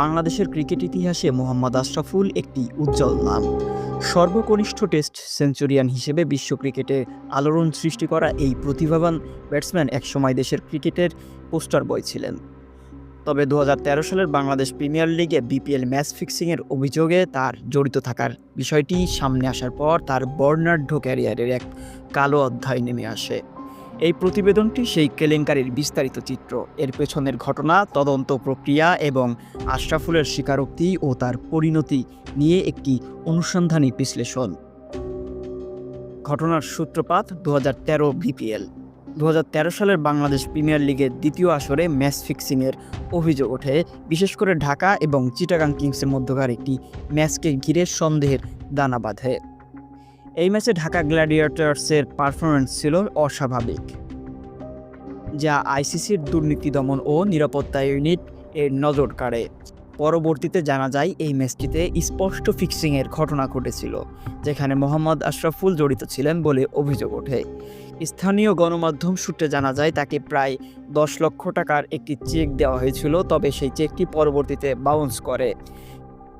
বাংলাদেশের ক্রিকেট ইতিহাসে মোহাম্মদ আশরাফুল একটি উজ্জ্বল নাম। সর্বকনিষ্ঠ টেস্ট সেঞ্চুরিয়ান হিসেবে বিশ্ব ক্রিকেটে আলোড়ন সৃষ্টি করা এই প্রতিভাবান ব্যাটসম্যান একসময় দেশের ক্রিকেটের পোস্টার বয় ছিলেন। তবে দু হাজার তেরো সালের বাংলাদেশ প্রিমিয়ার লিগে বিপিএল ম্যাচ ফিক্সিংয়ের অভিযোগে তার জড়িত থাকার বিষয়টি সামনে আসার পর তার বর্ণাঢ্য ক্যারিয়ারের এক কালো অধ্যায় নেমে আসে। এই প্রতিবেদনটি সেই কেলেঙ্কারির বিস্তারিত চিত্র। এর পেছনের ঘটনা, তদন্ত প্রক্রিয়া এবং আশরাফুলের স্বীকারোক্তি ও তার পরিণতি নিয়ে একটি অনুসন্ধানী বিশ্লেষণ। ঘটনার সূত্রপাত দু হাজার তেরো বিপিএল। দু হাজার তেরো সালের বাংলাদেশ প্রিমিয়ার লিগের দ্বিতীয় আসরে ম্যাচ ফিক্সিংয়ের অভিযোগ ওঠে। বিশেষ করে ঢাকা এবং চিটাগাং কিংসের মধ্যকার একটি ম্যাচকে ঘিরে সন্দেহের দানা বাঁধে। এই ম্যাচে ঢাকা গ্ল্যাডিয়েটার্সের পারফরমেন্স ছিল অস্বাভাবিক, যা আইসিসির দুর্নীতি দমন ও নিরাপত্তা ইউনিট এর নজর কাড়ে। পরবর্তীতে জানা যায়, এই ম্যাচটিতে স্পষ্ট ফিক্সিংয়ের ঘটনা ঘটেছিল, যেখানে মোহাম্মদ আশরাফুল জড়িত ছিলেন বলে অভিযোগ ওঠে। স্থানীয় গণমাধ্যম সূত্রে জানা যায়, তাকে প্রায় দশ লক্ষ টাকার একটি চেক দেওয়া হয়েছিল, তবে সেই চেকটি পরবর্তীতে বাউন্স করে।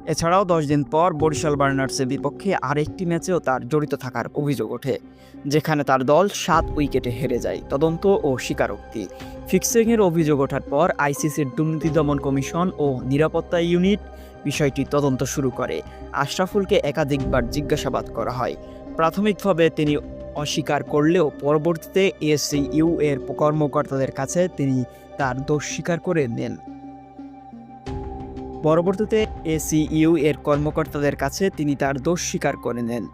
এছাড়াও দশ দিন পর বরিশাল বার্নার্সের বিপক্ষে আরেকটি ম্যাচেও তার জড়িত থাকার অভিযোগ ওঠে, যেখানে তার দল সাত উইকেটে হেরে যায় তদন্ত ও স্বীকারোক্তি। ফিক্সিংয়ের অভিযোগ ওঠার পর আইসিসির দুর্নীতি দমন কমিশন ও নিরাপত্তা ইউনিট বিষয়টি তদন্ত শুরু করে। আশরাফুলকে একাধিকবার জিজ্ঞাসাবাদ করা হয়। প্রাথমিকভাবে তিনি অস্বীকার করলেও পরবর্তীতে এসিইউ এর কর্মকর্তাদের কাছে তিনি তার দোষ স্বীকার করে নেন। পরবর্তীতে এসিইউ এর কর্মকর্তাদের কাছে তিনি তার দোষ স্বীকার করে নেন।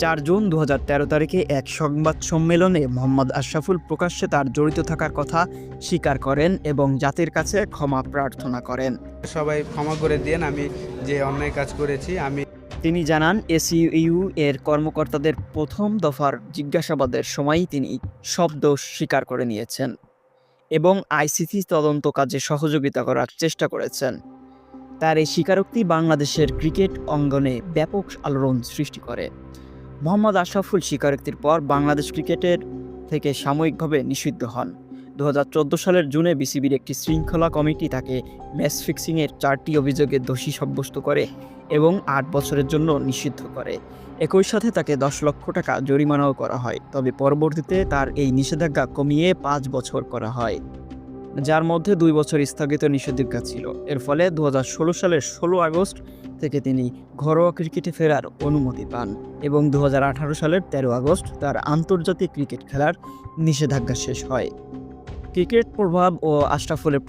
চার জুন দু হাজার তেরো তারিখে এক সংবাদ সম্মেলনে মোহাম্মদ আশরাফুল প্রকাশ্যে তার জড়িত থাকার কথা স্বীকার করেন এবং জাতির কাছে ক্ষমা প্রার্থনা করেন। সবাই ক্ষমা করে দেন আমি যে অন্যায় কাজ করেছি আমি তিনি জানান এসইউ এর কর্মকর্তাদের প্রথম দফার জিজ্ঞাসাবাদের সময়ই তিনি সব দোষ স্বীকার করে নিয়েছেন এবং আইসিসি তদন্ত কাজে সহযোগিতা করার চেষ্টা করেছেন। তার এই স্বীকারোক্তি বাংলাদেশের ক্রিকেট অঙ্গনে ব্যাপক আলোড়ন সৃষ্টি করে। মোহাম্মদ আশরাফুল স্বীকারোক্তির পর বাংলাদেশ ক্রিকেটের থেকে সাময়িকভাবে নিষিদ্ধ হন। দু হাজার চোদ্দ সালের জুনে বিসিবির একটি শৃঙ্খলা কমিটি তাকে ম্যাচ ফিক্সিংয়ের চারটি অভিযোগে দোষী সাব্যস্ত করে এবং আট বছরের জন্য নিষিদ্ধ করে। একই সাথে তাকে দশ লক্ষ টাকা জরিমানাও করা হয়, তবে পরবর্তীতে তার এই নিষেধাজ্ঞা কমিয়ে পাঁচ বছর করা হয়। যার মধ্যে দুই বছর স্থগিত নিষেধাজ্ঞা ছিল। এর ফলে দু হাজার ষোলো সালের ষোলো আগস্ট থেকে তিনি ঘরোয়া ক্রিকেটে ফেরার অনুমতি পান এবং দু হাজার আঠারো সালের তেরো আগস্ট তার আন্তর্জাতিক ক্রিকেট খেলার নিষেধাজ্ঞা শেষ হয়। ক্রিকেট প্রভাব ও আশরাফুলের